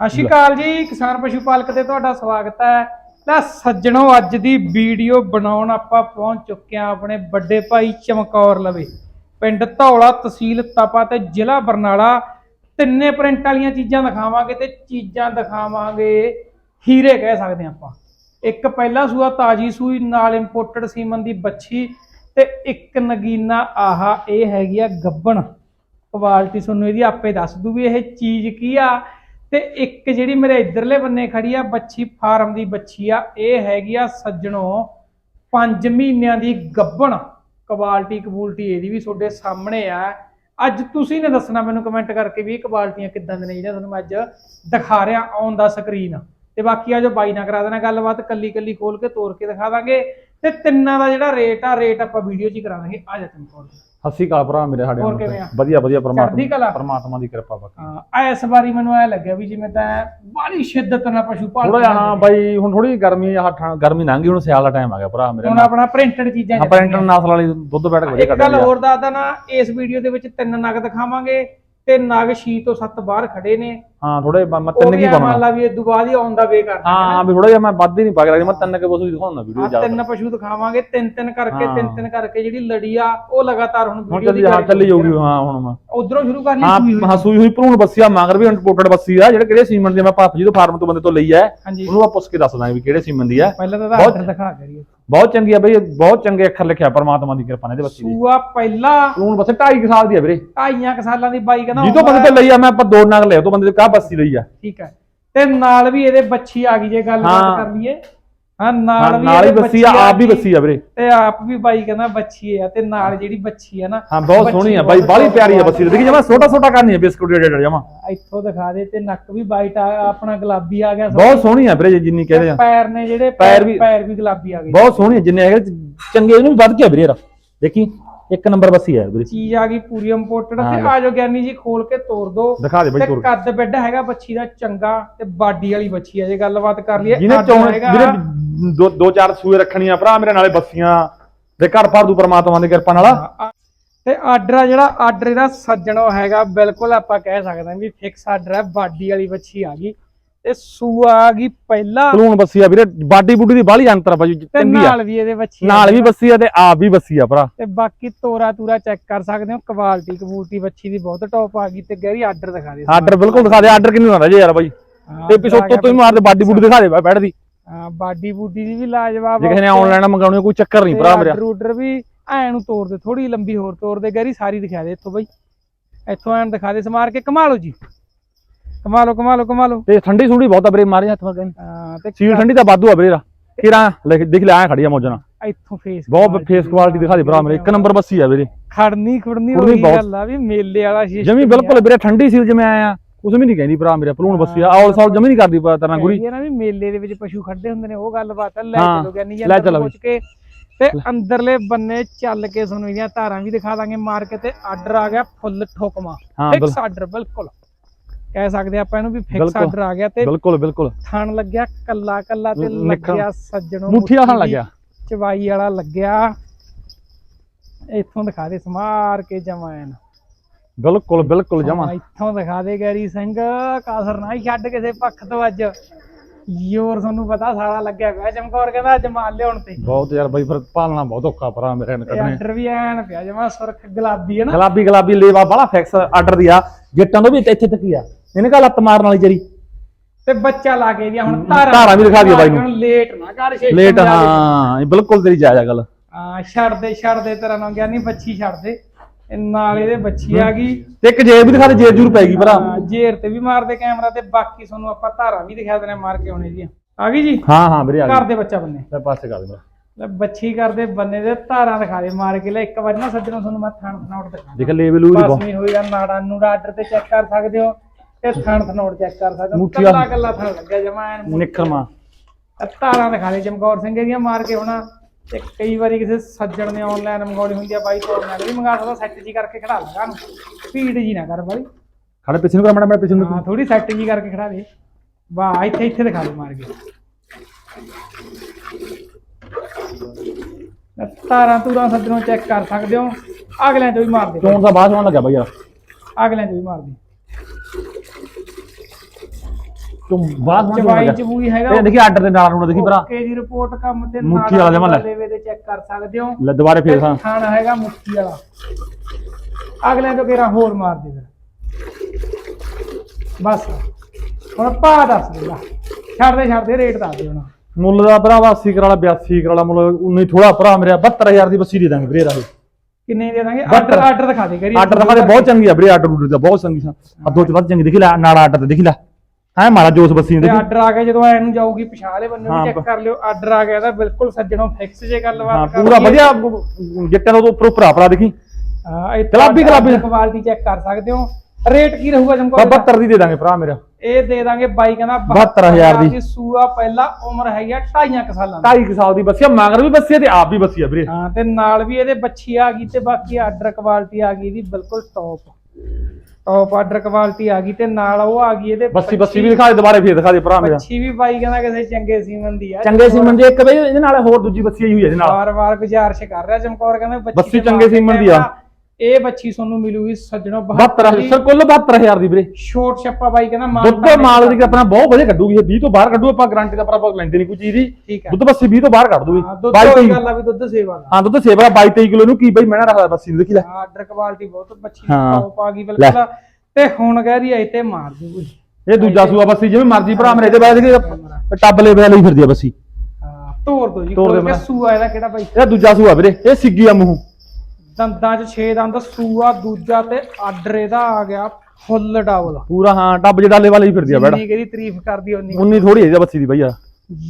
ਸਤਿ ਸ਼੍ਰੀ ਅਕਾਲ ਜੀ, ਕਿਸਾਨ ਪਸ਼ੂ ਪਾਲਕ ਤੇ ਤੁਹਾਡਾ ਸਵਾਗਤ ਹੈ। ਲੈ ਸੱਜਣੋ, ਅੱਜ ਦੀ ਵੀਡੀਓ ਬਣਾਉਣ ਆਪਾਂ ਪਹੁੰਚ ਚੁੱਕੇ ਹਾਂ ਆਪਣੇ ਵੱਡੇ ਭਾਈ ਚਮਕੌਰ ਲਵੇ। ਪਿੰਡ ਧੌਲਾ ਤਹਿਸੀਲ ਤਪਾ ਤੇ ਜ਼ਿਲ੍ਹਾ ਬਰਨਾਲਾ। ਤਿੰਨੇ ਪ੍ਰਿੰਟ ਵਾਲੀਆਂ ਚੀਜ਼ਾਂ ਦਿਖਾਵਾਂਗੇ ਤੇ ਚੀਜ਼ਾਂ ਦਿਖਾਵਾਂਗੇ, ਹੀਰੇ ਕਹਿ ਸਕਦੇ ਹਾਂ ਆਪਾਂ। ਇੱਕ ਪਹਿਲਾ ਸੂਆ ਤਾਜੀ ਸੂਈ, ਨਾਲ ਇੰਪੋਰਟਡ ਸੀਮਨ ਦੀ ਬੱਛੀ ਤੇ ਇੱਕ ਨਗੀਨਾ ਆਹਾ, ਇਹ ਹੈਗੀ ਆ ਗੱਬਣ। ਕੁਆਲਿਟੀ ਤੁਹਾਨੂੰ ਇਹਦੀ ਆਪੇ ਦੱਸ ਦੂ ਵੀ ਇਹ ਚੀਜ਼ ਕੀ ਆ? ਤੇ ਇੱਕ ਜਿਹੜੀ ਮੇਰੇ ਇਧਰਲੇ ਬੰਨੇ ਖੜੀ ਆ, ਬੱਚੀ, ਫਾਰਮ ਦੀ ਬੱਚੀ ਆ, ਇਹ ਹੈਗੀ ਆ ਸੱਜਣੋ 5 ਮਹੀਨਿਆਂ ਦੀ ਗੱਬਣ ਕੁਆਲਿਟੀ ਕਬੂਲਟੀ ਇਹਦੀ ਵੀ ਤੁਹਾਡੇ ਸਾਹਮਣੇ ਆ। ਅੱਜ ਤੁਸੀਂ ਨੇ ਦੱਸਣਾ ਮੈਨੂੰ ਕਮੈਂਟ ਕਰਕੇ ਵੀ ਇਹ ਕੁਆਲਿਟੀਆਂ ਕਿੱਦਾਂ ਦੇ ਨੇ ਜਿਹੜੀਆਂ ਤੁਹਾਨੂੰ ਅੱਜ ਦਿਖਾ ਰਿਹਾ ਔਨ ਦਾ ਸਕਰੀਨ। ਤੇ ਬਾਕੀ ਆ ਜੋ ਬਾਈ ਨਾਲ ਕਰਾ ਦੇਣਾ ਗੱਲਬਾਤ ਕੱਲੀ ਕੱਲੀ ਖੋਲ ਕੇ ਤੋੜ ਕੇ ਦਿਖਾ ਦਾਂਗੇ। ਤੇ ਤਿੰਨਾਂ ਦਾ ਜਿਹੜਾ ਰੇਟ ਆ ਰੇਟ ਆਪਾਂ ਵੀਡੀਓ 'ਚ ਹੀ ਕਰਾ ਦਾਂਗੇ। ਆ ਜਾ ਤੈਨੂੰ ਕੋਲ ਸਤਿ ਸ਼੍ਰੀ ਅਕਾਲ ਭਰਾ ਮੇਰੇ ਸਾਡੇ ਹੋਰ ਕਿਵੇਂ ਆ? ਵਧੀਆ ਵਧੀਆ ਚੜ੍ਹਦੀ ਕਲਾ? ਪਰਮਾਤਮਾ ਪਰਮਾਤਮਾ ਦੀ ਕਿਰਪਾ ਬਾਕੀ। ਹਾਂ ਇਸ ਵਾਰੀ ਮੈਨੂੰ ਐ ਲੱਗਿਆ ਵੀ ਜਿਵੇਂ ਤਾਂ ਬਾਹਲੀ ਸ਼ਿੱਦਤ ਨਾਲ ਪਸ਼ੂ ਪਾਲ ਥੋੜਾ ਹਾਂ ਬਾਈ ਹੁਣ ਥੋੜੀ ਗਰਮੀ ਆਹ ਠੰ- ਗਰਮੀ ਲੰਘ ਗਈ ਹੁਣ ਸਿਆਲ ਦਾ ਟਾਈਮ ਆ ਗਿਆ ਭਰਾ ਮੇਰੇ ਹੁਣ ਆਪਣਾ ਪ੍ਰਿੰਟਡ ਚੀਜ਼ਾਂ ਆਪਾਂ ਇੰਟਰਨੈਸ਼ਨਲ ਵਾਲੀ ਦੁੱਧ ਬੈਠ ਵਧੀਆ ਇੱਕ ਗੱਲ ਕੱਢੀ ਹੋਰ ਦੱਸਦਾ ਨਾ ਇਸ ਵੀਡੀਓ ਦੇ ਵਿੱਚ ਤਿੰਨ ਨਗ ਦਿਖਾਵਾਂਗੇ ਤੇ ਨਗ 6 ਤੋਂ 7 ਬਾਹਰ ਖੜੇ ਨੇ। ਹਾਂ ਥੋੜੇ ਮੈਂ ਤਿੰਨ ਕੀ ਐਂ ਮੰਨ ਪਾਉਣਾ ਲਾ ਵੀ ਇਹ ਦੁਬਾਰਾ ਹੀ ਆਉਣ ਦਾ ਵੇ ਕਰਨਾ ਹਾਂ ਵੀ ਥੋੜਾ ਜਿਹਾ ਮੈਂ ਵੱਧ ਹੀ ਨਹੀਂ ਪਾ ਕੇ ਮੈਂ ਤਿੰਨ ਕੇ ਬਸੂ ਦਿਖਾਉਣਾ ਵੀਡੀਓ ਜ਼ਿਆਦਾ ਤਿੰਨ ਪਸ਼ੂ ਦਿਖਾਵਾਂਗੇ ਤਿੰਨ ਤਿੰਨ ਕਰਕੇ ਹਾਂ। ਤਿੰਨ ਤਿੰਨ ਕਰਕੇ ਜਿਹੜੀ ਲੜੀ ਆ ਉਹ ਲਗਾਤਾਰ ਹੁਣ ਹੁਣ ਵੀਡੀਓ ਚੱਲੀ ਹਾਂ ਚੱਲੀ ਜਾਊਗੀ ਹਾਂ ਹੁਣ ਮੈਂ। ਉਧਰੋਂ ਸ਼ੁਰੂ ਕਰ ਲਈ ਹਾਂ। ਹਾਂ ਸੂਈ ਹੋਈ ਭਰੂਣ ਬੱਸੀ ਆ ਮਗਰ ਵੀ ਇੰਪੋਰਟਡ ਬੱਸੀ ਆ ਜਿਹੜੇ ਕਿਹੜੇ ਸੀਮਨ ਦੀ ਮੈਂ ਭਾਪ ਜੀ ਤੋਂ ਫਾਰਮ ਤੋਂ ਬੰਦੇ ਤੋਂ ਲਈ ਆ ਉਹਨੂੰ ਆ ਪੁੱਛ ਕੇ ਦੱਸ ਦਾਂਗੇ ਵੀ ਕਿਹੜੇ ਸੀਮਨ ਦੀ ਆ। ਪਹਿਲਾਂ ਤਾਂ ਆਰਡਰ ਦਿਖਾ ਕਰੀਏ ਬਹੁਤ ਚੰਗੀ ਆ ਬਈ ਬਹੁਤ ਚੰਗੇ ਅੱਖਰ ਲਿਖਿਆ ਪਰਮਾਤਮਾ ਦੀ ਕਿਰਪਾ ਨਾਲ ਇਹਦੇ ਬੱਚੀ ਦੀ। ਸੂਆ ਪਹਿਲਾ ਭਰੂਣ ਬੱਸੇ 2.5 ਸਾਲ ਦੀ ਆ ਵੀਰੇ। ਢਾਈਆਂ ਕੁ ਸਾਲਾਂ ਦੀ ਬਾਈ ਕਹਿੰਦਾ ਜਿੱਦੋਂ ਬੰਦੇ ਤੋਂ ਲਈ ਆ ਮੈਂ ਆਪਾਂ ਦੋ ਨਗ ਲਿਆ ਤੋਂ ਬੰਦੇ ਤੋਂ ਕਾ ਬੱਸੀ ਲਈ ਆ। ਠੀਕ ਹੈ। ਤੇ ਨਾਲ ਵੀ ਇਹਦੇ ਬੱਚੀ ਆ ਗਈ ਜੇ ਗੱਲਬਾਤ ਹਾਂ। ਕਰ ਲਈਏ। ਹਾਂ ਨਾਲ ਹਾਂ, ਵੀ ਨਾਲ ਹੀ ਇਹਦੇ ਬੱਸੀ ਆ ਆਪ ਵੀ ਗਈ, ਬੱਸੀ ਆ ਵੀਰੇ। ਤੇ ਆਪ ਵੀ ਬਾਈ ਕਹਿੰਦਾ ਬੱਚੀ ਆ ਤੇ ਨਾਲ ਜਿਹੜੀ ਬੱਚੀ ਆ ਨਾ ਹਾਂ ਬਹੁਤ ਬੱਚੀ ਸੋਹਣੀ ਆ। ਬਾਈ ਬਹੁਤ ਬਾਲੀ ਪਿਆਰੀ ਆ ਬੱਸੀ। ਦੇਖੀ ਜਮਾ ਛੋਟਾ ਛੋਟਾ ਕਰਨੀ ਆ ਬਿਸਕੁਟ ਜਿਹੜੇ ਜਮਾ। ਇੱਥੋਂ ਦਿਖਾ ਦੇ ਤੇ ਨੱਕ ਵੀ ਵਾਈਟ ਆ ਆਪਣਾ ਗੁਲਾਬੀ ਆ ਗਿਆ ਬਹੁਤ ਸੋਹਣੀ ਆ ਵੀਰੇ ਜਿੰਨੀ ਕਹਿੰਦੇ ਆ। ਪੈਰ ਨੇ ਜਿਹੜੇ ਪੈਰ ਵੀ- ਪੈਰ ਵੀ ਗੁਲਾਬੀ ਆ ਗਏ। ਬਹੁਤ ਸੋਹਣੀ ਆ ਜਿੰਨੇ ਹੈਗੇ ਚੰਗੇ ਇਹਨੂੰ ਵੀ ਵੱਧ ਗਿਆ ਵੀਰੇ ਯਾਰ ਦੇਖੀ। ਇੱਕ ਨੰਬਰ ਬੱਸੀ ਆ ਵੀਰੇ ਚੀਜ਼ ਆ ਗਈ ਪੂਰੀ ਇੰਪੋਰਟਡ ਤੇ ਹਾਂ। ਆ ਜਾਓ ਗਿਆਨੀ ਜੀ ਖੋਲ ਕੇ ਤੋੜ ਦੋ। ਦਿਖਾ ਦੇ ਬਾਈ ਕੱਦ ਬੈੱਡ ਹੈਗਾ ਬੱਚੀ ਦਾ ਚੰਗਾ ਤੇ ਬਾਡੀ ਵਾਲੀ ਬੱਚੀ ਆ ਜੇ ਗੱਲਬਾਤ ਕਰ ਲਈਏ ਜਿਹਨੇ ਚੌਣ। ਵੀਰੇ ਦੋ ਦੋ ਚਾਰ ਸੂਏ ਰੱਖਣੀਆਂ ਭਰਾ ਮੇਰੇ ਨਾਲੇ ਬੱਸੀਆਂ ਤੇ ਘਰ ਫਾਰ ਦੂ ਪਰਮਾਤਮਾ ਦੀ ਕਿਰਪਾ ਨਾਲ। ਤੇ ਆਰਡਰ ਆ ਜਿਹੜਾ ਆਰਡਰ ਇਹਦਾ ਸੱਜਣੋ ਹੈਗਾ ਬਿਲਕੁਲ ਆਪਾਂ ਕਹਿ ਸਕਦੇ ਹਾਂ ਵੀ ਫਿਕਸ ਆਰਡਰ ਹੈ ਬਾਡੀ ਵਾਲੀ ਬੱਚੀ ਆ ਗਈ। ਤੇ ਸੂਆ ਆ ਗਈ ਪਹਿਲਾ। ਸਲੂਨ ਬੱਸੀ ਆ ਵੀਰੇ ਬਾਡੀ ਬੁੱਡੀ ਦੀ ਬਾਲੀ ਅੰਤਰ ਆ ਤੇ ਚੰਗੀ ਆ। ਨਾਲ ਵੀ ਇਹਦੇ ਬੱਚੀ ਨਾਲ ਵੀ ਬੱਸੀ ਆ ਤੇ ਆਪ ਵੀ ਬੱਸੀ ਆ ਭਰਾ। ਤੇ ਬਾਕੀ ਤੋਰਾ ਤੂਰਾ ਚੈੱਕ ਕਰ ਸਕਦੇ ਹੋ ਕੁਆਲਿਟੀ ਕਬੂਲਟੀ ਬੱਚੀ ਦੀ ਬਹੁਤ ਟੌਪ ਆ ਗਈ ਤੇ ਗਹਿਰੀ ਆਰਡਰ ਦਿਖਾ ਦੇ। ਆਰਡਰ ਬਿਲਕੁਲ ਦਿਖਾ ਦੇ ਆਰਡਰ ਕਿੰਨੀ ਹੋਣਾ ਜੇ ਯਾਰ ਬਾਈ ਹਾਂ, ਤੇ ਪਿਛੋਂ ਤੋਂ ਹੀ ਮਾਰਦੇ ਬਾਡੀ ਬੁੱਡੀ ਦਿਖਾ ਦੇ ਬੈਠ ਦੀ। ਹਾਂ ਬਾਡੀ ਬੂਡੀ ਦੀ ਵੀ ਲਾਜਵਾਬ ਜੇ ਕਿਸੇ ਨੇ ਆਨਲਾਈਨ ਮੰਗਾਉਣੀ ਕੋਈ ਚੱਕਰ ਨਹੀਂ ਭਰਾ ਮੇਰਾ। ਉਡਰ ਵੀ ਐਂ ਨੂੰ ਤੋੜ ਦੇ ਥੋੜੀ ਲੰਬੀ ਹੋਰ ਤੋੜ ਦੇ ਗਹਿਰੀ ਸਾਰੀ ਦਿਖਾ ਦੇ ਇੱਥੋਂ ਬਈ। ਇੱਥੋਂ ਐਂ ਦਿਖਾ ਦੇ ਸਮਾਰ ਕੇ ਕਮਾ ਲਓ ਜੀ। ਕਮਾ ਲਓ ਕਮਾ ਲਓ ਕਮਾ ਲਓ ਤੇ ਠੰਡੀ ਸੁੰਡੀ ਬਹੁਤ ਆ ਵੀਰੇ ਮਾਰੇ ਹੱਥ ਮਗਨ ਹਾਂ, ਤੇ ਸੀਲ ਠੰਡੀ ਤਾਂ ਵਾਧੂ ਆ ਵੀਰੇ ਕਿਰਾ ਦੇਖ ਲੈ ਆਇਆ ਖੜੀ ਆ ਮੌਜਣਾ ਇੱਥੋਂ ਫੇਸ ਬਹੁਤ ਫੇਸ ਕੁਆਲਿਟੀ ਦਿਖਾ ਦੇ ਭਰਾ ਮੇਰੇ। ਇੱਕ ਨੰਬਰ ਬੱਸੀ ਆ ਵੀਰੇ। ਖੜਨੀ ਖੁੜਨੀ ਹੋਈ ਗੱਲ ਆ ਵੀ ਮੇਲੇ ਵਾਲਾ ਸ਼ੀਸ਼ ਜਮੀ ਬਿਲਕੁਲ ਵੀਰੇ ਠੰਡੀ ਸੀਲ ਜਿਵੇਂ ਆਇਆ ਕੁਛ ਵੀ ਨਹੀਂ ਕਹਿੰਦੀ ਭਰਾ ਮੇਰੇ ਪਲੂਣ ਬੱਸੀ ਆ। ਔਲ ਸੌਲ ਜਮੀ ਨਹੀਂ ਕਰਦੀ ਤਰ੍ਹਾਂ ਗੁਰੀ ਇਹ ਨਾ ਵੀ ਮੇਲੇ ਦੇ ਵਿੱਚ ਪਸ਼ੂ ਖੜਦੇ ਹੁੰਦੇ ਨੇ ਉਹ ਗੱਲ ਬਾਤ ਆ ਲੈ ਚਲੋ ਗਿਆਨੀ ਲੈ ਚਲੋ ਪੁੱਛ ਕੇ। ਤੇ ਅੰਦਰਲੇ ਬੰਨੇ ਚੱਲ ਕੇ ਤੁਹਾਨੂੰ ਇਹਦੀਆਂ ਧਾਰਾਂ ਵੀ ਦਿਖਾ ਦਾਂਗੇ ਮਾਰ ਕੇ ਤੇ ਆਰਡਰ ਆ ਗਿਆ ਫੁੱਲ ਠੋਕਮਾ ਫਿਕਸ ਆਰਡਰ ਬਿਲਕੁਲ। ਕਹਿ ਸਕਦੇ ਆਪਾਂ ਇਹਨੂੰ ਵੀ ਫਿਕਸ ਆਰਡਰ ਆ ਗਿਆ ਤੇ ਬਿਲਕੁਲ ਬਿਲਕੁਲ। ਥਣ ਲੱਗਿਆ ਕੱਲਾ ਕੱਲਾ ਤੇ ਲੱਗਿਆ ਸੱਜਣੋਂ ਮੁੱਠੀ ਵਾਲਾ ਲੱਗਿਆ। ਚਵਾਈ ਵਾਲਾ ਲੱਗਿਆ। ਇੱਥੋਂ ਦਿਖਾ ਦੇ ਸਮਾਰ ਕੇ ਜਮਾਨ ਬਿਲਕੁਲ ਬਿਲਕੁਲ ਜਮਾ। ਇੱਥੋਂ ਦਿਖਾ ਦੇ ਗੈਰੀ ਸਿੰਘ ਕਾਸਰ ਨਾ ਹੀ ਛੱਡ ਕਿਸੇ ਪੱਖ ਤੋਂ ਅੱਜ। ਯੋਰ ਤੁਹਾਨੂੰ ਪਤਾ ਸਾਰਾ ਲੱਗਿਆ ਪਿਆ ਚਮਕੌਰ ਕਹਿੰਦਾ ਅੱਜ ਮਾਲ ਲਿਆਉਣ ਤੇ। ਬਹੁਤ ਯਾਰ ਬਾਈ ਫਿਰ ਪਾਲਣਾ ਬਹੁਤ ਔਖਾ ਭਰਾ ਮੇਰੇ ਨੇ ਕੱਢਣੇ। ਆਰਡਰ ਵੀ ਐਨ ਪਿਆ ਜਮਾ ਸੁਰਖ ਗੁਲਾਬੀ ਹੈ ਨਾ। ਗੁਲਾਬੀ ਗੁਲਾਬੀ ਲੇਵਾ ਬੜਾ ਫਿਕਸ ਆਰਡਰ ਦੀ ਆ। ਜੱਟਾਂ ਤੋਂ ਵੀ ਇੱਥੇ ਤੱਕ ਹੀ ਆ। ਇਹਨੇ ਕਾ ਲੱਤ ਮਾਰਨ ਵਾਲੀ ਜਰੀ। ਤੇ ਬੱਚਾ ਲਾ ਕੇ ਦੀਆਂ ਹੁਣ ਧਾਰਾਂ ਧਾਰਾਂ ਵੀ ਦਿਖਾ ਦਿਓ ਬਾਈ ਨੂੰ। ਲੇਟ ਨਾ ਕਰ ਛੇਤੀ ਲੇਟ। ਹਾਂ ਇਹ ਬਿਲਕੁਲ ਤੇਰੀ ਜਾਇਜ਼ ਆ ਗੱਲ। ਹਾਂ ਛੱਡ ਦੇ ਛੱਡ ਦੇ ਤੇਰਾ ਨਾਮ ਗਿਆ ਨਹੀਂ ਬੱਚੀ ਛੱਡ ਦੇ। ਇਹ ਨਾਲ ਇਹਦੇ ਬੱਚੀ ਆ ਗਈ। ਤੇ ਇੱਕ ਜੇਬ ਵੀ ਦਿਖਾ ਦੇ ਜੇਬ ਜੂਰ ਪੈਗੀ ਭਰਾ। ਹਾਂ, ਜੇਰ ਤੇ ਵੀ ਮਾਰਦੇ ਕੈਮਰਾ ਤੇ ਬਾਕੀ ਤੁਹਾਨੂੰ ਆਪਾਂ ਧਾਰਾਂ ਵੀ ਦਿਖਾ ਦੇਣੇ ਮਾਰ ਕੇ ਆਉਣੇ ਦੀਆਂ ਆ ਗਈ ਜੀ? ਹਾਂ ਹਾਂ ਵੀਰੇ ਆ ਗਈ। ਦੇ ਬੱਚਾ ਬੰਨੇ। ਲੈ ਪਾਸੇ ਕਰ ਦੇ ਲੈ ਬੱਚੀ ਕਰਦੇ ਬੰਨੇ ਦੇ ਧਾਰਾਂ ਦਿਖਾ ਦੇ ਮਾਰ ਕੇ। ਲੈ ਇੱਕ ਵਾਰੀ ਨਾ ਸੱਜਣੋਂ ਤੁਹਾਨੂੰ ਮੈਂ ਥਣ ਥਨੌਟ ਦਿਖਾ ਦੇਖ ਲੇਵਲ ਲੂ ਦੀ ਬਹੁਤ ਪਾਸਵੀਂ ਹੋਈ ਆ ਨਾੜਾ ਨੂੜਾ ਆਰਡਰ ਤੇ ਚੈੱਕ ਕਰ ਸਕਦੇ ਹੋ। ਤੇ ਥਣ ਥਨੌਟ ਚੈੱਕ ਕਰ ਸਕਦੇ। ਹੋ ਮੁੱਠੀ ਕੱਲਾ ਵਾਲਾ। ਕੱਲਾ ਥਣ ਲੱਗਿਆ ਜਮਾ ਐਨ ਮੁੱਠੀ ਨਿੱਖਰ ਮਾ ਇਹ ਧਾਰਾਂ ਦਿਖਾ ਦੇ ਚਮਕੌਰ ਸਿੰਘ ਦੀਆਂ ਮਾਰ ਕੇ ਹੋਣਾ। ਤੇ ਕਈ ਵਾਰੀ ਕਿਸੇ ਸੱਜਣ ਨੇ ਆਨਲਾਈਨ ਮੰਗਾਉਣੀ ਹੁੰਦੀ ਆ ਬਾਈ ਤੋਂ ਨਾਲ ਵੀ ਮੰਗਾ ਸਕਦਾ ਸੈੱਟ ਜੀ ਕਰਕੇ ਖੜਾ ਲਗਾ ਨੂੰ ਸਪੀਡ ਜੀ ਨਾ ਕਰ ਬਾਈ। ਖੜੇ ਪਿੱਛੇ ਨੂੰ ਕਰ ਮੜਾ ਮੈਂ ਪਿੱਛੇ ਨੂੰ ਹਾਂ ਥੋੜੀ ਸੈੱਟ ਜੀ ਕਰਕੇ ਖੜਾ ਦੇ। ਵਾਹ ਇੱਥੇ ਇੱਥੇ ਦਿਖਾ ਦੇ ਮਾਰ ਕੇ। ਇਹ ਤਾਰਾਂ ਤੂਰਾਂ ਸੱਜਣੋਂ ਚੈੱਕ ਕਰ ਸਕਦੇ ਹੋ। ਅਗਲਿਆਂ ਚੋਂ ਵੀ ਮਾਰ ਦੇ। ਚੋਣ ਦਾ ਬਾਅਦ ਹੋਣ ਲੱਗਾ ਬਾਈ ਯਾਰ। ਅਗਲਿਆਂ ਚੋਂ ਵੀ ਮਾਰ ਦੇ। ਚੁੰ ਬਾਹਰ ਚਵਾਈ ਚਬੂਈ ਹੈਗਾ ਇਹ ਦੇਖੀ ਆਰਡਰ ਦੇ ਨਾਲ ਹੁਣ ਦੇਖੀ ਭਰਾ। ਓਕੇ ਜੀ ਰਿਪੋਰਟ ਕੰਮ ਤੇ ਮੁੱਠੀ ਵਾਲਾ ਜਮਾਂ ਲੈ। ਲੈਵੇ ਦੇ ਚੈੱਕ ਕਰ ਸਕਦੇ ਹੋ। ਲੈ ਦੁਬਾਰੇ ਫੇਰ ਹਾਂ। ਖਾਣਾ ਹੈਗਾ ਮੁੱਠੀ ਵਾਲਾ। ਅਗਲੇ ਤੋਂ ਕਿਹੜਾ ਹੋਰ ਮਾਰ ਦੇ ਫਿਰ। ਬਸ। ਹੁਣ ਪਾ ਦੱਸ ਦੇ ਲਾ। ਛੱਡ ਦੇ ਛੱਡ ਦੇ ਰੇਟ ਦੱਸ ਦੇ ਹੁਣ। ਮੁੱਲ ਦਾ ਭਰਾਵਾ 80 ਕਰਾਲਾ 82 ਕਰਾਲਾ ਮੁੱਲ ਉਨੀ ਥੋੜਾ ਭਰਾ ਮੇਰਾ 72000 ਦੀ ਬੱਸੀ ਦੇ ਦਾਂਗੇ ਵੀਰੇ ਰਾਹੇ ਕਿੰਨੇ ਦੇ ਦਾਂਗੇ। ਆਰਡਰ ਆਰਡਰ ਦਿਖਾ ਦੇ ਕਰੀ ਆਰਡਰ ਦਿਖਾ ਦੇ ਬਹੁਤ ਚੰਗੀ ਆ ਵੀਰੇ ਆਰਡਰ ਦਾ ਬਹੁਤ ਚੰਗੀ ਸਾ। ਅੱਧੋ ਚ ਵੱਧ ਚੰਗੀ ਦੇਖੀ ਲੈ ਨਾਲ ਆਰਡਰ ਤੇ ਦੇਖੀ ਲੈ। ਐ ਮਾਰਾ ਜੋਸ ਬੱਸੀ ਤੇ ਨੇ ਆਰਡਰ ਆ ਗਿਆ ਜਦੋਂ ਐ ਨੂੰ ਜਾਊਗੀ ਪਿਛਾਲੇ ਬੰਨੇ ਹਾਂ, ਵੀ ਚੈੱਕ ਕਰ ਲਿਓ ਆਰਡਰ ਆ ਗਿਆ ਤਾਂ ਬਿਲਕੁਲ ਸੱਜਣੋਂ ਫਿਕਸ ਜੇ ਹਾਂ ਗੱਲਬਾਤ ਕਰ ਪੂਰਾ। ਵਧੀਆ ਜੱਟਾਂ ਤੋਂ ਉੱਪਰ ਭਰਾ ਭਰਾ ਦੇਖੀ। ਹਾਂ ਇਹ ਗੁਲਾਬੀ- ਗੁਲਾਬੀ। ਕੁਆਲਿਟੀ ਚੈੱਕ ਕਰ ਸਕਦੇ ਹੋ। ਰੇਟ ਕੀ ਰਹੂਗਾ ਜਮਕੋ 72 ਦੀ? ਦੇ ਦਾਂਗੇ ਭਰਾ ਮੇਰਾ। ਇਹ ਦੇ ਦਾਂਗੇ ਬਾਈ ਕਹਿੰਦਾ 72,000 ਦੀ। ਸੂਆ ਪਹਿਲਾ ਉਮਰ ਹੈਗੀ ਆ 2.5 ਸਾਲਾਂ ਦੀ। 2.5 ਸਾਲ ਦੀ ਬੱਸੀ ਆ ਮਗਰ ਵੀ ਬੱਸੀ ਆ ਤੇ ਆਪ ਵੀ ਬੱਸੀ ਆ ਵੀਰੇ। ਹਾਂ ਤੇ ਨਾਲ ਵੀ ਇਹਦੇ ਬੱਚੀ ਆ ਗਈ ਤੇ ਬਾਕੀ ਆਰਡਰ ਕੁਆਲਿਟੀ ਆ ਗਈ ਦੀ ਬਿਲਕੁਲ ਟੌਪ ਟੌਪ ਆਰਡਰ ਕੁਆਲਿਟੀ ਆ ਗਈ ਤੇ ਨਾਲ ਉਹ ਆ ਗਈ ਇਹਦੇ ਬੱਸੀ ਬੱਸੀ ਵੀ ਦਿਖਾ ਦੇ ਦੁਬਾਰੇ ਫੇਰ ਦਿਖਾ ਦੇ ਭਰਾ ਮੇਰਾ। ਬੱਚੀ ਵੀ ਬਾਈ ਕਹਿੰਦਾ ਕਿਸੇ ਚੰਗੇ ਸੀਮਨ ਦੀ ਆ। ਚੰਗੇ ਸੀਮਨ ਜੇ ਇੱਕ ਬਈ ਇਹਦੇ ਨਾਲ ਹੋਰ ਦੂਜੀ ਬੱਸੀ ਆਈ ਹੋਈ ਹੈ ਇਹਦੇ ਨਾਲ। ਵਾਰ-ਵਾਰ ਗੁਜ਼ਾਰਿਸ਼ ਕਰ ਰਿਹਾ ਚਮਕੌਰ ਕਹਿੰਦਾ ਤੇ ਚੰਗੇ ਸੀਮਨ ਦੀ ਆ। ਇਹ ਬੱਚੀ ਤੁਹਾਨੂੰ ਮਿਲੂਗੀ ਸੱਜਣੋ 72 ਸਰ ਕੁੱਲ 72000 ਦੀ ਵੀਰੇ। ਛੋਟ ਛੱਪਾ ਬਾਈ ਕਹਿੰਦਾ ਮਾਨ ਦੁੱਧ ਦੇ ਮਾਲ ਦੀ ਆਪਣਾ ਬਹੁਤ ਵਧੀਆ ਕੱਢੂਗੀ ਇਹ 20 ਤੋਂ ਬਾਹਰ ਕੱਢੂ ਆਪਾਂ ਗਾਰੰਟੀ ਦਾ ਆਪਾਂ ਲੈਂਦੇ ਨਹੀਂ ਕੋਈ ਚੀਜ਼ ਦੀ। ਹੈ। ਦੁੱਧ ਬੱਸੀ 20 ਤੋਂ ਬਾਹਰ ਕੱਢ ਦੂਗੀ ਹਾਂ, ਦੁੱਧ 22 ਹੋਈ 23 ਗੱਲ ਆ ਵੀ ਦੁੱਧ ਸੇਵਾ ਦਾ। ਹਾਂ ਦੁੱਧ ਸੇਵਾ 22 23 ਕਿਲੋ ਨੂੰ ਕੀ ਬਈ ਮੈਂ ਨਾ ਰੱਖਦਾ ਬੱਸੀ ਨੂੰ ਦੇਖੀ ਲੈ। ਆਰਡਰ ਕੁਆਲਿਟੀ ਬਹੁਤ ਬੱਚੀ ਹਾਂ। ਟੌਪ ਆ ਗਈ ਬਿਲਕੁਲ ਤੇ ਹੁਣ ਕਹਿ ਰਹੀ ਐ ਤੇ ਮਾਰ ਦੂਗੀ ਇਹ ਦੂਜਾ ਸੂਆ ਬੱਸੀ ਜਿਵੇਂ ਮਰਜ਼ੀ ਭਰਾ ਮੇਰੇ ਇਹਦੇ ਬਾਅਦ ਕਿ ਟੱਬ ਲੈ ਲਈ ਫਿਰਦੀ ਆ ਬੱਸੀ ਹਾਂ ਤੋੜ ਦੋ ਜੀ ਤੋੜ ਦੇ ਖੋਲ ਕੇ ਮੈਂ। ਸੂਆ ਇਹਦਾ ਕਿਹੜਾ ਬਾਈ? ਇਹ ਦੂਜਾ ਸੂਆ ਵੀਰੇ ਇਹ ਸਿੱਗੀ ਆ ਮੂੰਹ। ਦੰਦਾਂ 'ਚ 6 ਦੰਦ ਸੂਆ ਦੂਜਾ ਤੇ ਆਰਡਰ ਇਹਦਾ ਆ ਗਿਆ ਫੁੱਲ ਡਬਲ। ਪੂਰਾ ਹਾਂ ਟੱਬ ਜਿਹੜਾ ਲੈ ਵਾਲੀ ਫਿਰਦੀ ਆ ਬੈੜਾ ਜਿੰਨੀ ਕਿਹਦੀ ਤਾਰੀਫ ਕਰਦੀ ਓਨੀ ਉਨੀ ਥੋੜੀ ਹੈ ਬੱਸੀ ਦੀ ਬਈ ਯਾਰ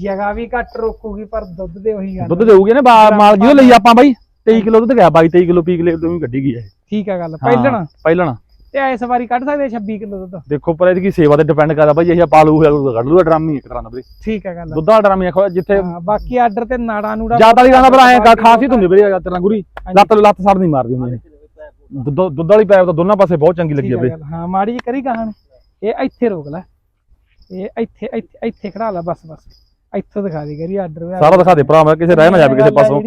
ਜਗ੍ਹਾ ਵੀ ਘੱਟ ਰੋਕੂਗੀ ਪਰ ਦੁੱਧ ਦੇ ਉਹੀ ਗੱਲ। ਦੁੱਧ ਦੇਊਗੀ ਨਾ ਮਾਲ ਜਿਹੋ ਲਈ ਆਪਾਂ ਬਾਈ 23 ਕਿਲੋ ਦੁੱਧ ਗਿਆ 22 23 ਕਿਲੋ ਪੀਕ ਲੈ ਤੋਂ ਕੱਢੀ ਗਈ ਹੈ ਠੀਕ ਆ ਗੱਲ ਪਹਿਲਣਾ। ਪਹਿਲਣਾ। ਤੇ ਇਸ ਵਾਰੀ ਕੱਢ ਸਕਦੇ 26 ਕਿਲੋ ਦੁੱਧ? ਦੇਖੋ ਪਰ ਇਹਦੀ ਸੇਵਾ ਤੇ ਡਿਪੈਂਡ ਕਰਦਾ ਬਾਈ ਇਹ ਪਾਲੂ ਹੋਇਆ ਕੱਢ ਲੂਗਾ ਡਰਾਮੀ ਇੱਕ ਤਰ੍ਹਾਂ ਦਾ ਵੀਰੇ ਠੀਕ ਆ ਗੱਲ। ਦੁੱਧ ਡਰਾਮੀ ਆਖੋ ਜਿੱਥੇ ਹਾਂ, ਬਾਕੀ ਆਰਡਰ ਤੇ ਨਾੜਾ ਨੂੜਾ ਜ਼ਿਆਦਾ ਵਾਲੀ ਗਾਣਾ ਭਰਾ ਐ ਖਾਸੀ ਹੁੰਦੀ ਵੀਰੇ ਤੇਰਾ ਗੁਰੀ। ਲੱਤ ਲੱਤ ਸੜ ਨਹੀਂ ਮਾਰਦੀ ਹੁੰਦੀ ਦੁੱਧ ਵਾਲੀ ਪੈਪ ਤਾਂ ਦੋਨਾਂ ਪਾਸੇ ਬਹੁਤ ਚੰਗੀ ਲੱਗੀ ਵੀਰੇ ਹਾਂ ਮਾੜੀ ਜੀ ਕਰੀ ਕਹਾਣ ਇਹ ਇੱਥੇ ਰੋਕ ਲੈ। ਇਹ ਇੱਥੇ ਇੱਥੇ ਇੱਥੇ ਖੜਾ ਲੈ ਬਸ ਬਸ। ਇੱਥੋਂ ਦਿਖਾ ਦੇ ਕਰੀ ਆਰਡਰ। ਸਾਰਾ ਦਿਖਾ ਦੇ ਭਰਾ ਮੈਂ ਕਿਸੇ ਰਹਿ ਨਾ ਜਾਵੇ ਕਿਸੇ ਪਾਸੋਂ।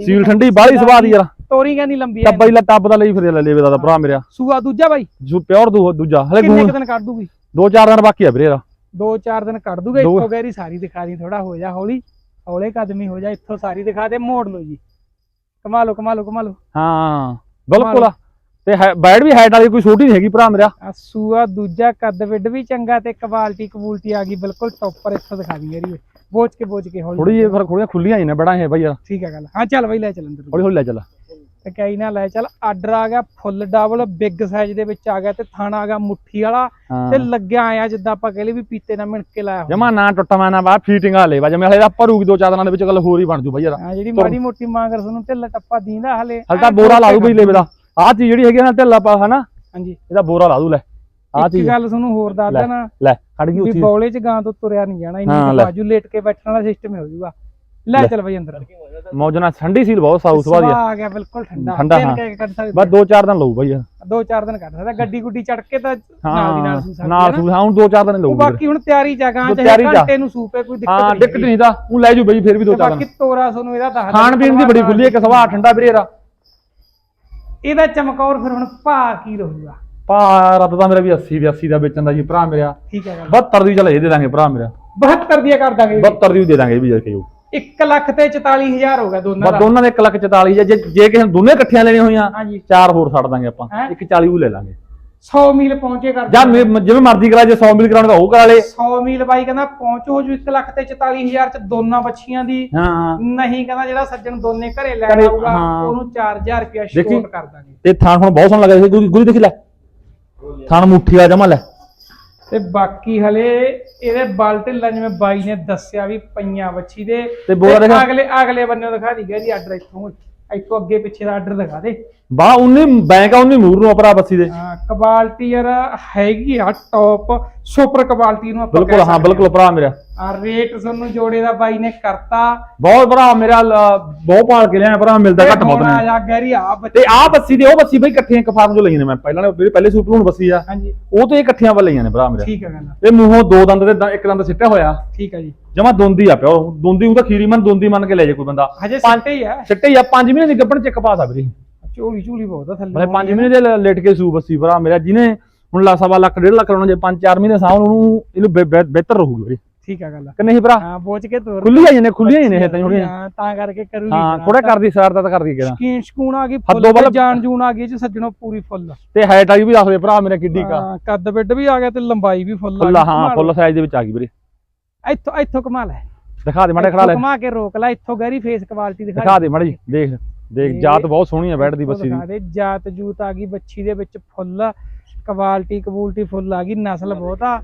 ਸੀਲ ਠੰਡੀ ਬਾਹਲੀ ਸੁਭਾਅ ਦੀ ਯਾਰ ਤੋਰੀ ਕਹਿੰਦੀ ਲੰਬੀ ਹੀ ਲਾ ਟੱਬ ਦਾ ਲਈ ਫਿਰ ਲੈ ਲੇਵੇ ਦਾ ਭਰਾ ਮੇਰਾ। ਸੂਆ ਦੂਜਾ ਬਾਈ? ਜੋ ਪਿਓਰ ਦੂਜਾ ਹਲੇ ਕਿੰਨੇ ਕੁ ਦਿਨ ਕੱਢ ਦੂਗੀ? ਦੋ ਚਾਰ ਦਿਨ ਬਾਕੀ ਆ ਵੀਰੇ ਇਹਦਾ। ਦੋ ਚਾਰ ਦਿਨ ਕੱਢ ਦੂਗਾ ਦੋ- ਇੱਥੋਂ ਗੈਰੀ ਸਾਰੀ ਦਿਖਾ ਦੀ ਥੋੜਾ ਹੋ ਜਾ ਹੌਲੀ। ਹੌਲੇ ਕਦਮੀ ਹੋ ਜਾ ਇੱਥੋਂ ਸਾਰੀ ਦਿਖਾ ਦੇ ਮੋੜ ਲਓ ਜੀ। ਕਮਾ ਲਓ ਕਮਾ ਲਓ ਕਮਾ ਲਓ ਹਾਂ ਬਿਲਕੁਲ ਤੇ ਹੈ- ਬੈਡ ਵੀ ਹਾਈਟ ਵਾਲੀ ਕੋਈ ਛੋਟੀ ਨਹੀਂ ਹੈਗੀ ਭਰਾ ਮੇਰਾ। ਆ ਸੂਆ ਦੂਜਾ ਕੱਦ ਵਿੱਡ ਵੀ ਚੰਗਾ ਤੇ ਕੁਆਲਿਟੀ ਕਬੂਲਟੀ ਆ ਗਈ ਬਿਲਕੁਲ ਟੌਪਰ ਇੱਥੋਂ ਦਿਖਾ ਦੀ ਗੈਰੀ। ਬੋਝ ਕੇ ਬੋਝ ਕੇ ਹੌਲੀ ਥੋੜੀ ਜਿਹੀ ਫਿਰ ਥੋੜੀਆਂ ਖੁੱਲੀਆਂ ਹੀ ਨੇ ਬੜਾ ਇਹ ਬਾਈ ਯਾਰ। ਠੀਕ ਆ ਗੱਲ। ਹਾਂ ਚੱਲ ਬਈ ਲੈ ਚੱਲ ਅੰਦਰ। ਹੌਲੀ ਹੌਲੀ ਲੈ ਚੱਲ। ਕਈ ਨਾ ਲੈ ਚੱਲ ਆਰਡਰ ਆ ਗਿਆ ਫੁੱਲ ਡਬਲ ਬਿਗ ਸਾਈਜ਼ ਦੇ ਵਿੱਚ ਆ ਗਿਆ ਤੇ ਥਾਣਾ ਆ ਗਿਆ ਮੁੱਠੀ ਵਾਲਾ ਤੇ ਲੱਗਿਆ ਆਇਆ ਜਿੱਦਾਂ ਆਪਾਂ ਕਹਿੰਦੇ ਵੀ ਪੀਤੇ ਨਾਲ ਮਿਣ ਕੇ ਲਾਇਆ। ਜਮਾ ਨਾ ਟੁੱਟਵਾ ਨਾ ਬਾ ਫੀਟਿੰਗ ਵਾਲੇ ਵਾ ਜਮੇ ਹਲੇ ਦਾ ਭਰੂਗੀ ਦੋ ਚਾਰ ਦਿਨਾਂ ਦੇ ਵਿੱਚ ਗੱਲ ਹੋਰ ਹੀ ਬਣ ਜੂ ਬਾਈ ਯਾਰ। ਹਾਂ ਜਿਹੜੀ ਮਾੜੀ ਮੋਟੀ ਮਾਂਗਰ ਸਾਨੂੰ ਢਿੱਲਾ ਟੱਪਾ ਦੀਂਦਾ ਹਲੇ। ਹਲ ਤਾਂ ਬੋਰਾ ਲਾ ਦੂ ਬਈ ਲੇਵੇ ਦਾ। ਆਹ ਚੀਜ਼ ਜਿਹੜੀ ਹੈਗੀ ਨਾ ਢਿੱਲਾ ਪਾ ਹਨਾ? ਹਾਂਜੀ। ਇਹਦਾ ਬੋਰਾ ਲਾ ਦੂ ਲੈ। ਆਹ ਚੀਜ਼। ਗੱਲ ਤੁਹਾਨੂੰ ਹੋਰ ਦੱਸ ਲੈ। ਦੇਣਾ ਲੈ ਖੜ ਗਈ ਵੀ ਉੱਥੇ ਬੌਲੇ ਚ ਗਾਂ ਤੋਂ ਤੁਰਿਆ ਨਹੀਂ ਜਾਣਾ ਇੰਨੀ ਲੈ। ਬਾਜੂ ਲੇਟ ਕੇ ਬੈਠਣ ਵਾਲਾ ਸਿਸਟਮ ਹੋ ਜਾਊਗਾ ਲੈ ਚੱਲ ਬਈ ਅੰਦਰ। ਮੌਜਣਾ ਠੰਡੀ ਸੀਲ ਬਹੁਤ ਸਾਊ ਸਵਾਦੀ ਆ। ਆ ਗਿਆ ਬਿਲਕੁਲ ਠੰਡਾ। ਠੰਡਾ, ਹਾਂ। ਬਸ ਦੋ ਚਾਰ ਦਿਨ ਲਊ ਬਾਈ ਯਾਰ ਦੋ ਚਾਰ ਦਿਨ ਕੱਢ ਸਕਦਾ। ਗੱਡੀ ਗੁੱਡੀ ਚੜ ਕੇ ਤਾਂ ਨਾਲ ਦੀ ਨਾਲ ਸੂ ਹਾਂ ਸਕਦੀ ਨਾਲ ਹੈ ਸੂ ਹਾਂ ਹੁਣ ਦੋ ਚਾਰ ਦਿਨ ਉਹ ਲਊ ਬਾਕੀ ਹੁਣ ਤਿਆਰੀ ਉਹ ਚਾਹੇ। ਘੰਟੇ ਨੂੰ ਸੂਪੇ ਕੋਈ ਦਿੱਕਤ ਹਾਂ ਨਹੀਂ ਦਿੱਕਤ ਨਹੀਂ ਤਾਂ ਉਹ ਲੈ ਜੂ ਬਈ ਫਿਰ ਵੀ ਦੋ ਤੇ ਚਾਰ ਬਾਕੀ ਦਿਨ। ਤੋਰਾ ਤੁਹਾਨੂੰ ਇਹਦਾ ਦੱਸ ਖਾਣ ਪੀਣ ਦੀ ਬੜੀ ਖੁੱਲੀ ਹੈ ਕਿ ਸਵਾ ਠੰਡਾ ਵੀਰੇ ਇਹਦਾ ਚਮਕੌਰ ਫਿਰ ਹੁਣ ਭਾ ਕੀ ਰਹੂਗਾ? ਪਾ ਰੱਬ ਦਾ ਮੇਰਾ ਵੀ 80 82 ਦਾ ਵੇਚਣ ਦਾ ਜੀ ਭਰਾ ਮੇਰਾ। ਠੀਕ ਹੈ ਗੱਲ। 72 ਦੀ ਚੱਲ ਇਹ ਦੇ ਦਾਂਗੇ ਭਰਾ ਮੇਰਾ। 72 ਦੀ ਕਰ ਦਾਂਗੇ 72 ਦੀ ਦੇ ਦਾਂਗੇ ਵੀ ਜਾ ਕੇ 1 ਲੱਖ ਤੇ 44000 ਹੋ ਗਿਆ ਦੋਨਾਂ ਬਸ ਦਾ। ਦੋਨਾਂ ਦੇ 1 ਲੱਖ 44 ਜੇ ਜੇ ਕਿਸੇ ਨੇ ਦੋਨੇ ਇਕੱਠੀਆਂ ਲੈਣੀਆਂ ਹੋਈਆਂ ਹਾਂਜੀ। ਚਾਰ ਹੋਰ ਛੱਡ ਦਾਂਗੇ ਆਪਾਂ। ਹੈਂ? ਇੱਕ 40 ਉਹ ਲੈ ਲਾਂਗੇ। 100 ਮੀਲ ਪਹੁੰਚੇ ਕਰ ਜਾਂ ਮੇ- ਜਿਵੇਂ ਮਰਜ਼ੀ ਕਰਾ ਜੇ 100 ਮਿਲ ਕਰਾਉਣਾ ਤਾਂ ਉਹ ਕਰਾ ਲੇ। 100 ਮੀਲ ਬਾਈ ਕਹਿੰਦਾ ਪਹੁੰਚ ਹੋ ਜੂ 1 ਲੱਖ ਤੇ 44000 ਚ ਦੋਨਾਂ ਬੱਚੀਆਂ ਦੀ। ਹਾਂ। ਨਹੀਂ ਕਹਿੰਦਾ ਜਿਹੜਾ ਸੱਜਣ ਦੋਨੇ ਘਰੇ ਲੈ ਘਰੇ, ਆਊਗਾ ਹਾਂ। ਉਹਨੂੰ 4000 ਰੁਪਇਆ ਦੇਖੀ। ਛੋਟ ਕਰ ਦਾਂਗੇ। ਤੇ ਥਾਣ ਹੁਣ ਬਹੁਤ ਸੋਹਣਾ ਲੱਗਦਾ ਸੀ ਗੁਰੀ ਗੁਰੀ ਦੇਖ ਲੈ। ਥਾਣ ਮੁੱਠੀ ਆ ਜਮਾ ਲੈ। ਤੇ ਬਾਕੀ ਹਲੇ ਇਹਦੇ ਬਲ ਢਿੱਲਾ ਜਿਵੇਂ ਬਾਈ ਨੇ ਦੱਸਿਆ ਵੀ ਪਈਆਂ ਬੱਚੀ ਦੇ। ਤੇ ਬੋਰਾ ਤੇ ਦੇਖਾ। ਅਗਲੇ ਅਗਲੇ ਬੰਨੇ ਦਿਖਾ ਦੀ ਗਿਆ ਜੀ ਆਰਡਰ ਇੱਥੋਂ। ਇੱਥੋਂ ਅੱਗੇ ਪਿੱਛੇ ਦਾ ਆਰਡਰ ਦਿਖਾ ਦੇ। ਬਾ ਉਨੀ ਬੈਂਕ ਆ ਉਨੀ ਮੂਰ ਨੂੰ ਆਪਰਾ ਬੱਸੀ ਦੇ। ਹਾਂ ਕਬਾਲਟੀ ਯਾਰ ਹੈਗੀ ਆ ਟੌਪ ਸੁਪਰ ਕਬਾਲਟੀ ਨੂੰ ਆਪਾਂ ਬਿਲਕੁਲ ਹਾਂ ਬਿਲਕੁਲ ਭਰਾ ਮੇਰਾ। ਆ ਰੇਟ ਤੁਹਾਨੂੰ ਜੋੜੇ ਦਾ ਬਾਈ ਨੇ ਕਰਤਾ। ਬਹੁਤ ਭਰਾ ਮੇਰਾ ਬਹੁਤ ਭਾਲ ਕੇ ਲਿਆ ਭਰਾ ਮਿਲਦਾ ਘੱਟ ਬਹੁਤ ਆ ਨੇ। ਆ ਬੱਚੇ। ਤੇ ਆਹ ਬੱਸੀ ਦੇ ਉਹ ਬੱਸੀ ਬਈ ਇਕੱਠੀਆਂ ਇੱਕ ਫਾਰਮ ਚੋਂ ਲਈਆਂ ਨੇ ਮੈਂ। ਪਹਿਲਾਂ ਨੇ ਪਹਿਲੇ ਸੂਪ ਨੂੰ ਬੱਸੀ ਆ। ਹਾਂਜੀ। ਉਹ ਤੇ ਇਹ ਇਕੱਠੀਆਂ ਵੱਲ ਲਈਆਂ ਨੇ ਭਰਾ ਮੇਰਾ। ਠੀਕ ਹੈ ਗੱਲ ਇਹ ਮੂੰਹੋਂ ਦੋ ਦੰਦ ਦੇ ਦ- ਇੱਕ ਦੰਦ ਸਿੱਟਿਆ ਹੋਇਆ। ਠੀਕ ਹੈ ਜੀ। ਜਮਾ ਦੋਂਦੀ ਆ ਪਿਆ ਉਹ ਦੋਂਦੀ ਉਹ ਤਾਂ ਖੀਰੀ ਮਨ ਦੋਂਦੀ ਮੰਨ ਕੇ ਲੈ ਜੇ ਕੋਈ ਬੰਦਾ। ਹਜੇ ਸਿੱਟੇ ਹੀ ਆ। ਸਿੱਟੇ ਹੀ ਆ। 5 ਮਹੀਨੇ ਦੀ ਗੱਪਣ ਚੱਕ ਪਾ ਸਕਦੀ ਝੋਲੀ ਝੋਲੀ ਬਹੁਤ ਆ ਥੱਲੇ ਮਤਲਬ 5 ਮਹੀਨੇ ਦੇ ਲਿਟ ਕੇ ਸੂ ਬੱਸੀ ਭਰਾ। ਮੇਰਾ ਜਿਹਨੇ ਹੁਣ ਲਾ ਸਵਾ ਲੱਖ ਡੇਢ ਲੱਖ ਲਾਉਣਾ ਜੇ 5-4 ਮਹੀਨੇ ਸਾਹ ਉਹਨੂੰ ਇਹਨੂੰ ਬਿਹਤਰ ਰਹੂਗੀ ਵੀਰੇ। ਠੀਕ ਆ ਗੱਲ ਕਿ ਨਹੀਂ ਭਰਾ? ਹਾਂ ਬੋਝ ਕੇ ਤੋਰ। ਖੁੱਲੀਆਂ ਹੀ ਨੇ ਖੁੱਲੀਆਂ ਹੀ ਨੇ ਇਹ ਤਾਂ ਥੋੜੀਆਂ ਹਾਂ ਤਾਂ ਕਰਕੇ ਕਰੂਗੀ। ਹਾਂ ਥੋੜਾ ਕਰਦੀ ਸਾਰ ਤਾਂ ਕਰਦੀ ਕਿਹੜਾ। ਸਕੀਨ ਸਕੂਨ ਆ ਗਈ ਫੁੱਲ ਜਾਨ ਜੂਨ ਆ ਗਈ ਚ ਸੱਜਣੋ ਪੂਰੀ ਫੁੱਲ। ਤੇ ਹਾਈਟ ਆ ਵੀ ਦੱਸ ਦੇ ਭਰਾ ਮੇਰਾ ਕਿੱਡੀ ਕਾ। ਹਾਂ, ਕੱਦ ਬਿੱਡ ਵੀ ਆ ਗਿਆ ਤੇ ਲੰਬਾਈ ਵੀ ਫੁੱਲ ਆ ਗਈ। ਹਾਂ। ਫੁੱਲ ਸਾਈਜ਼ ਦੇ ਵਿੱਚ ਆ ਗਈ ਵੀਰੇ। ਇੱਥੋਂ ਇੱਥੋਂ ਕਮਾਲ ਹੈ। ਦਿਖਾ ਦੇ ਮਾੜੇ ਖੜਾ ਲੈ। ਘੁਮਾ ਕੇ ਰੋਕ ਲੈ ਇੱਥੋਂ ਗਹਿਰੀ ਫੇਸ ਕੁਆਲਿਟੀ ਦਿਖਾ ਦਿਖਾ ਦੇ। ਮਾੜੀ ਦੇਖ ਦੇਖ ਇਹ- ਜਾਤ ਬਹੁਤ ਸੋਹਣੀ ਆ ਬੈਠ ਦੀ ਇੱਥੋਂ ਬੱਸੀ ਦੀ। ਦਿਖਾ ਦੇ ਜਾਤ ਜੂਤ ਆ ਗਈ ਬੱਚੀ ਦੇ ਵਿੱਚ ਫੁੱਲ ਕੁਆਲਿਟੀ ਕਬੂਲਟੀ ਫੁੱਲ ਆ ਗਈ ਨਸਲ ਬਹੁਤ ਆ।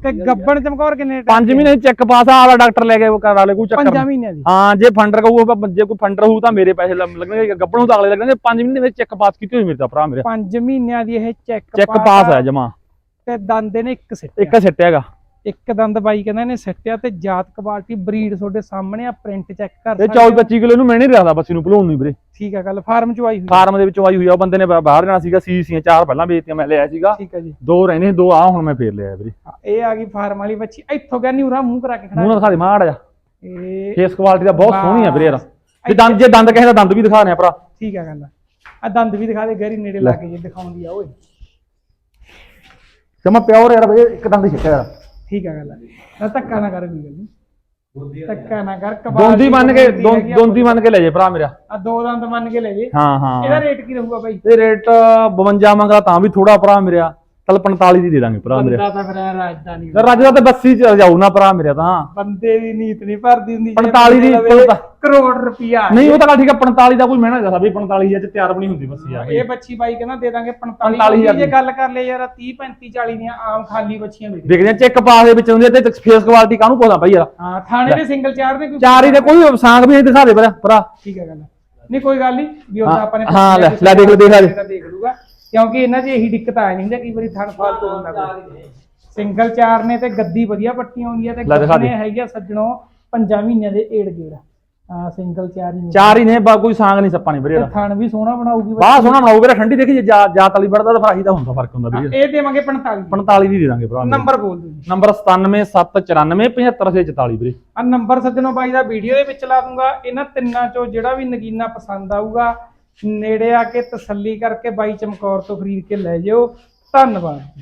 ਤੇ ਗੱਬਣ ਚਮਕੌਰ ਕਿੰਨੇ time 5 ਦੀ? ਮਹੀਨੇ ਚੈੱਕ ਪਾਸ ਆ ਵਾਲਾ ਡਾਕਟਰ ਲੈ ਕੇ ਉਹ ਕਰਾ ਲੈ ਕੋਈ ਚੱਕਰ ਪੰਜਾਂ ਨਹੀਂ। ਮਹੀਨਿਆਂ ਦੀ? ਹਾਂ ਜੇ ਫੰਡਰ ਕਹੂ ਜੇ ਕੋਈ ਫੰਡਰ ਹੋਊ ਤਾਂ ਮੇਰੇ ਪੈਸੇ ਲੱਗ- ਲੱਗਣਗੇ ਗੱਬਣ ਨੂੰ ਤਾਂ ਅਗਲੇ ਲੱਗਣਗੇ। 5 ਮਹੀਨੇ ਵਿੱਚ ਚੈੱਕ ਪਾਸ ਕੀਤੀ ਹੋਈ ਮੇਰੇ ਤਾਂ ਭਰਾ ਮੇਰੇ। 5 ਮਹੀਨਿਆਂ ਦੀ ਇਹ ਚੈੱਕ ਚੈੱਕ ਪਾਸ ਹੈ ਜਮਾ। ਤੇ ਦੰਦ ਨੇ ਇੱਕ ਸਿੱਟ ਇੱਕ ਸਿੱਟ ਹੈਗਾ। ਇੱਕ ਦੰਦ ਬਾਈ ਕਹਿੰਦਾ ਨੇ ਸਿੱਟਿਆ ਤੇ ਜਾਤ ਕੁਆਲਿਟੀ ਬਰੀਡ ਤੁਹਾਡੇ ਸਾਹਮਣੇ ਆ ਪ੍ਰਿੰਟ ਚੈੱਕ ਕਰ ਇਹ 24 25 ਕਿਲੋ ਨੂੰ ਮੈਂ ਨਹੀਂ ਰੱਖਦਾ ਬੱਸੀ ਨੂੰ ਭਲੋਣ ਨੂੰ ਵੀਰੇ। ਠੀਕ ਆ ਗੱਲ ਫਾਰਮ ਚ ਆਈ ਹੋਈ ਫਾਰਮ ਦੇ ਵਿੱਚੋਂ ਆਈ ਹੋਈ ਆ ਉਹ ਬੰਦੇ ਨੇ ਬਾਹਰ ਜਾਣਾ ਸੀਗਾ ਸੀ ਸੀਆਂ ਚਾਰ ਪਹਿਲਾਂ ਵੇਚਤੀਆਂ ਮੈਂ ਲਿਆ ਸੀਗਾ। ਠੀਕ ਆ ਜੀ। ਦੋ ਰਹਿੰਦੇ ਦੋ ਆ ਹੁਣ ਮੈਂ ਫੇਰ ਲਿਆ ਵੀਰੇ। ਹਾਂ, ਇਹ ਆ ਗਈ ਫਾਰਮ ਵਾਲੀ ਬੱਚੀ। ਇੱਥੋਂ ਗਿਆ ਨਿਊਰਾ ਮੂੰਹ ਕਰਾ ਕੇ ਮੂੰਹ ਖੜਾ ਨਾਲ ਦਿਖਾ ਦੇ ਮਾੜਾ ਜਾ ਇਹ ਫੇਸ ਕੁਆਲਿਟੀ ਦਾ ਬਹੁਤ ਸੋਹਣੀ ਆ ਵੀਰੇ ਯਾਰ। ਜੇ ਦੰਦ ਜੇ ਦੰਦ ਕਿਸੇ ਦਾ ਦੰਦ ਵੀ ਦਿਖਾ ਰਿਹਾ ਭਰਾ। ਠੀਕ ਆ ਗੱਲ ਆ। ਦੰਦ ਵੀ ਦਿਖਾ ਦੇ ਗਹਿਰੀ ਨੇੜੇ ਲਾ। ਕੇ ਜੇ ਦਿਖਾਉਂਦੀ ਆ ਓਏ। ਜਮਾ ਪਿਓਰ ਯਾਰ ਇੱਕ ਦੰਦ ਹੀ ਯਾਰ ਠੀਕ ਆ ਗੱਲ ਆ। ਨਾ ਧੱਕਾ ਨਾ ਕਰ ਕੋਈ ਗੱਲ ਨਹੀਂ ਧੱਕਾ ਨਾ ਕਰ ਦੋਂਦੀ ਮੰਨ ਕੇ। ਦੋਂਦੀ ਮੰਨ ਕੇ ਲੈ ਜੇ ਭਰਾ ਮੇਰਾ। ਆ ਦੋ ਦੰਦ ਮੰਨ ਕੇ ਲੈ ਜੇ ਹਾਂ ਹਾਂ। ਇਹਦਾ ਰੇਟ ਕੀ ਰਹੂਗਾ ਬਾਈ? ਤੇ ਰੇਟ 52 ਮੰਗਦਾ ਤਾਂ ਵੀ ਥੋੜਾ ਭਰਾ ਮੇਰਾ। ਚਲ 45 ਦੀ ਦੇ ਦਾਂਗੇ ਭਰਾ ਮੇਰੇ। ਬੰਦਾ ਤਾਂ ਫਿਰ ਐਂ ਰਾਜਧਾਨੀ ਤੇ ਰਾਜੂ ਦਾ ਤੇ 82 ਚ ਜਾਊ ਨਾ ਭਰਾ ਮੇਰਾ ਤਾਂ। ਬੰਦੇ ਦੀ ਨੀਤ ਨਹੀਂ ਭਰਦੀ ਹੁੰਦੀ ਜੇ 45 ਦੀ ਬੰਦੇ ਲਵੇ ਪੰਤਾ- ਕਰੋੜ ਰੁਪਿਆ ਨਹੀਂ ਉਹ ਤਾਂ ਗੱਲ ਠੀਕ ਹੈ 45 ਦਾ ਕੋਈ ਮਹਿਣਾ ਦੱਸਾ ਵੀ 45 ਚ ਤਿਆਰ ਬਣੀ ਹੁੰਦੀ ਬੱਸੀ ਆ ਇਹ। ਬੱਚੀ ਬਾਈ ਕਹਿੰਦਾ ਦੇ ਦਾਂਗੇ 45 45,000 ਜੇ ਗੱਲ ਕਰ ਲੈ ਯਾਰ 30 35 40 ਦੀਆਂ ਆਮ ਖਾਲੀ ਬੱਚੀਆਂ ਵੇਚ ਦੇਖਦੇ ਆ ਚੈੱਕ ਪਾਸ ਦੇ ਵਿੱਚ ਹੁੰਦੀ ਆ ਤੇ ਫੇਸ ਕੁਆਲਿਟੀ ਕਾਹਨੂੰ ਪੁੱਛਦਾ ਭਾਈ ਯਾਰ? ਹਾਂ ਥਾਣੇ ਦੇ ਸਿੰਗਲ ਚਾਰ ਦੇ ਕੋਈ? ਚਾਰ ਹੀ ਦੇ ਕੋਈ ਸਾਂਗ ਵੀ ਨਹੀਂ ਦਿਖਾ ਦੇ ਭਰਾ ਭਰਾ। ਠੀਕ ਹੈ ਗੱਲ। ਨਹੀਂ ਕੋਈ ਗੱਲ ਨਹੀਂ ਵੀ ਉਹਦਾ ਹਾਂ, ਆਪਾਂ ਨੇ ਹਾਂ, ਲੈ, ਲੈ ਦੇਖ ਲਓ, ਦੇਖ ਲਓ। ਤਾਂ ਦੇਖ ਲੂਗਾ ਕਿਉਂਕਿ ਇਹਨਾਂ 'ਚ ਇਹੀ ਦਿੱਕਤ ਆ ਨਹੀਂ ਹੁੰਦਾ ਕਈ ਵਾਰੀ ਥਣ ਫਾਲਤੂ ਹੁੰਦਾ ਕੋਈ। ਸਿੰਗਲ ਚਾਰ ਨੇ ਤੇ ਗੱਦੀ ਵਧੀਆ ਪੱਟੀ ਆਉਂਦੀ ਹੈ ਤੇ ਲੈ ਦਿਖਾ ਦੇ। ਹੈਗੇ ਆ ਸੱਜਣੋ ਪੰਜਾਂ ਮਹੀਨਿਆਂ ਦੇ ਏੜ ਗੇੜ। ਹਾਂ ਸਿੰਗਲ ਚਾਰ ਹੀ ਨੇ। ਚਾਰ ਹੀ ਨੇ ਬਾ ਕੋਈ ਸਾਂਗ ਨਹੀਂ ਸੱਪਾ ਨਹੀਂ ਵੀਰੇ ਤੇ ਥਣ ਵੀ ਸੋਹਣਾ ਬਣਾਉਗੀ ਬਾਹ ਸੋਹਣਾ ਬਣਾਉ ਵੀਰੇ ਠੰਡੀ ਦੇਖੀ ਜੇ ਜਾ- ਜਾਤ ਵਾਲੀ ਵੜਦਾ ਤਾਂ ਫਿਰ ਆਹੀ ਤਾਂ ਹੁੰਦਾ ਫ਼ਰਕ ਹੁੰਦਾ ਵੀਰੇ। ਇਹ ਦੇਵਾਂਗੇ 45 45 ਦੀ ਦੇ ਦਾਂਗੇ ਭਰਾ। ਨੰਬਰ ਬੋਲ ਦਿਓ ਜੀ। ਨੰਬਰ 9779475644 ਵੀਰੇ। ਆ ਨੰਬਰ ਸੱਜਣੋ ਬਾਈ ਦਾ ਵੀਡੀਓ ਦੇ ਵਿੱਚ ਲਾ ਦੂੰਗਾ। ਇਹਨਾਂ ਤਿੰਨਾਂ ਚੋਂ ਜਿਹੜਾ ਵੀ ਨਗੀਨਾ ਪਸੰਦ ਆਊਗਾ ਨੇੜੇ ਆ ਕੇ ਤਸੱਲੀ ਕਰਕੇ ਬਾਈ ਚਮਕੌਰ ਤੋਂ ਖਰੀਦ ਕੇ ਲੈ ਜਿਓ। ਧੰਨਵਾਦ।